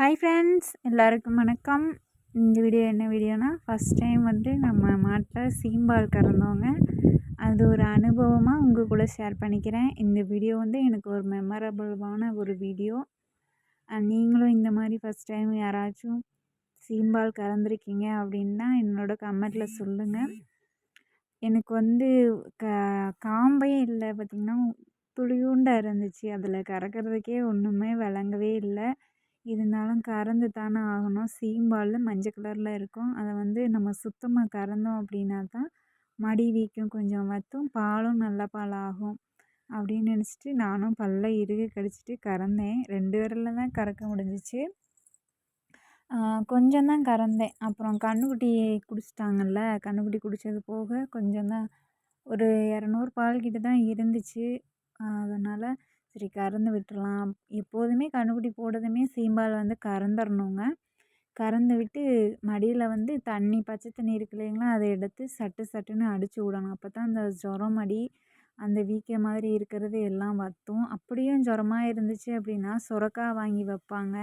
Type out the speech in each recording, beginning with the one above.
Hi friends எல்லாருக்கும் வணக்கம். இந்த வீடியோ என்ன வீடியோனா ஃபஸ்ட் டைம் வந்து நம்ம மாட்டில் சீம்பால் கறந்தோங்க அது ஒரு அனுபவமாக உங்கள் கூட ஷேர் பண்ணிக்கிறேன். இந்த வீடியோ வந்து எனக்கு ஒரு மெமரபிளான ஒரு வீடியோ நீங்களும் இந்த மாதிரி ஃபஸ்ட் டைம் யாராச்சும் சீம்பால் கறந்துருக்கீங்க அப்படின்னா என்னோட கமெண்ட்டில் சொல்லுங்கள் எனக்கு வந்து க காம்பே இல்லை பார்த்திங்கன்னா துளியூண்டாக இருந்துச்சு. அதில் கறக்கிறதுக்கே ஒன்றுமே விளங்கவே இல்லை. இருந்தாலும் கறந்து தானே ஆகணும். சீம்பாலில் மஞ்சள் கலரில் இருக்கும். அதை வந்து நம்ம சுத்தமாக கறந்தோம் அப்படின்னா தான் மடி வீக்கம் கொஞ்சம் வற்றும் பாலும் நல்ல பால் ஆகும் அப்படின்னு நினச்சிட்டு நானும் பல்ல இறுக கடிச்சிட்டு கறந்தேன். ரெண்டு விரலில் தான் கறக்க முடிஞ்சிச்சு. கொஞ்சம் தான் கறந்தேன். அப்புறம் கன்றுக்குட்டி குடிச்சிட்டாங்கல்ல. கன்றுக்குட்டி குடித்தது போக கொஞ்சம் தான் ஒரு இரநூறு பால் கிட்ட தான் இருந்துச்சு. அதனால் சரி கறந்து விட்டுறலாம். எப்போதுமே கன்றுக்குட்டி போட்டதுமே சீம்பால் வந்து கறந்துடணுங்க கறந்து விட்டு மடியில் வந்து தண்ணி பச்சை தண்ணி இருக்கு இல்லைங்களா அதை எடுத்து சட்டு சட்டுன்னு அடித்து விடணும். அப்போ தான் அந்த ஜுரம் மடி அந்த வீக்க மாதிரி இருக்கிறது எல்லாம் வற்றும் அப்படியும் ஜுரமாக இருந்துச்சு அப்படின்னா சுரக்காய் வாங்கி வைப்பாங்க.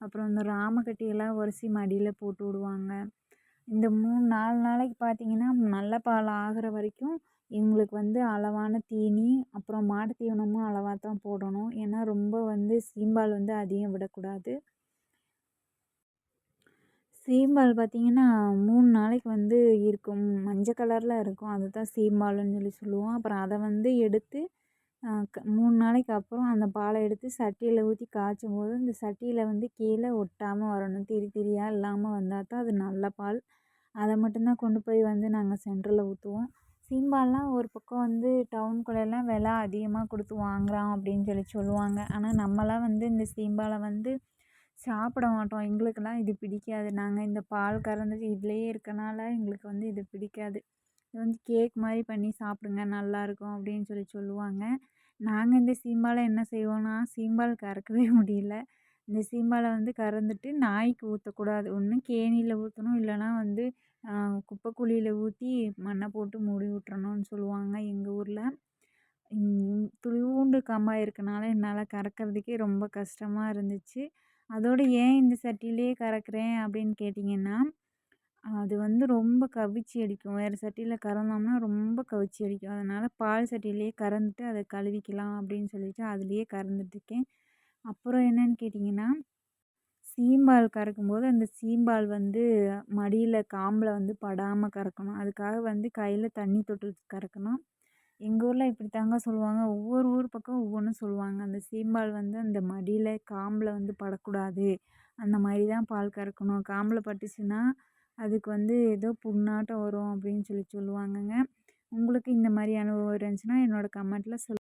அப்புறம் இந்த ராமக்கட்டியெல்லாம் உரசி மடியில் போட்டு விடுவாங்க. இந்த மூணு நாலு நாளைக்கு பார்த்திங்கன்னா நல்ல பால் ஆகிற வரைக்கும் இவங்களுக்கு வந்து அளவான தீனி அப்புறம் மாட்டு தீவனமும் அளவாக தான் போடணும். ஏன்னா ரொம்ப வந்து சீம்பால் வந்து அதிகம் விடக்கூடாது. சீம்பால் பார்த்திங்கன்னா மூணு நாளைக்கு வந்து இருக்கும். மஞ்சள் கலரில் இருக்கும். அதுதான் சீம்பால்னு சொல்லி சொல்லுவோம். அப்புறம் அதை வந்து எடுத்து மூணு நாளைக்கு அப்புறம் அந்த பாலை எடுத்து சட்டியில் ஊற்றி காய்ச்சும் போது இந்த சட்டியில் வந்து கீழே ஒட்டாமல் வரணும். திரி திரியாக இல்லாமல் வந்தால் தான் அது நல்ல பால். அதை மட்டும்தான் கொண்டு போய் வந்து நாங்கள் சென்டரில் ஊற்றுவோம் சீம்பால்லாம் ஒரு பக்கம் வந்து டவுனுக்குள்ளெல்லாம் விலை அதிகமாக கொடுத்து வாங்குகிறான் அப்படின்னு சொல்லி சொல்லுவாங்க. ஆனால் நம்மலாம் வந்து இந்த சீம்பாலை வந்து சாப்பிட மாட்டோம். எங்களுக்கெல்லாம் இது பிடிக்காது. நாங்கள் இந்த பால் கறந்தது இதுலேயே இருக்கனால எங்களுக்கு வந்து இது பிடிக்காது. இது வந்து கேக் மாதிரி பண்ணி சாப்பிடுங்க நல்லாயிருக்கும் அப்படின்னு சொல்லி சொல்லுவாங்க. நாங்கள் இந்த சீம்பாலை என்ன செய்வோன்னா சீம்பால் கறக்கவே முடியல. இந்த சீம்பாலை வந்து கறந்துட்டு நாய்க்கு ஊற்றக்கூடாது ஒன்று கேணியில் ஊற்றணும் இல்லைனா வந்து குப்பை குழியில் ஊற்றி மண்ணை போட்டு மூடி விட்றணுன்னு சொல்லுவாங்க எங்கள் ஊரில். துளியூண்டு கம்பாக இருக்கனால என்னால் கறக்கிறதுக்கே ரொம்ப கஷ்டமாக இருந்துச்சு. அதோடு ஏன் இந்த சட்டியிலே கறக்கிறேன் அப்படின்னு கேட்டிங்கன்னா அது வந்து ரொம்ப கவிச்சி அடிக்கும். வேறு சட்டியில் கறந்தோம்னா ரொம்ப கவிச்சி அடிக்கும். அதனால் பால் சட்டியிலே கறந்துட்டு அதை கழுவிக்கலாம் அப்படின்னு சொல்லிட்டு அதுலேயே கறந்துட்டுருக்கேன். அப்புறம் என்னன்னு கேட்டிங்கன்னா சீம்பால் கறக்கும்போது அந்த சீம்பால் வந்து மடியில் காம்பில் வந்து படாமல் கறக்கணும். அதுக்காக வந்து கையில் தண்ணி தொட்டு கறக்கணும். எங்கள் ஊரில் இப்படி தாங்க சொல்லுவாங்க. ஒவ்வொரு ஊர் பக்கம் ஒவ்வொன்றும் சொல்லுவாங்க. அந்த சீம்பால் வந்து அந்த மடியில் காம்பில் வந்து படக்கூடாது. அந்த மாதிரி தான் பால் கறக்கணும். காம்பில் பட்டுச்சுன்னா அதுக்கு வந்து ஏதோ புண்ணாட்டம் வரும் அப்படின்னு சொல்லி சொல்லுவாங்கங்க. உங்களுக்கு இந்த மாதிரி அனுபவம் இருந்துச்சுன்னா என்னோடய கமெண்ட்டில் சொல்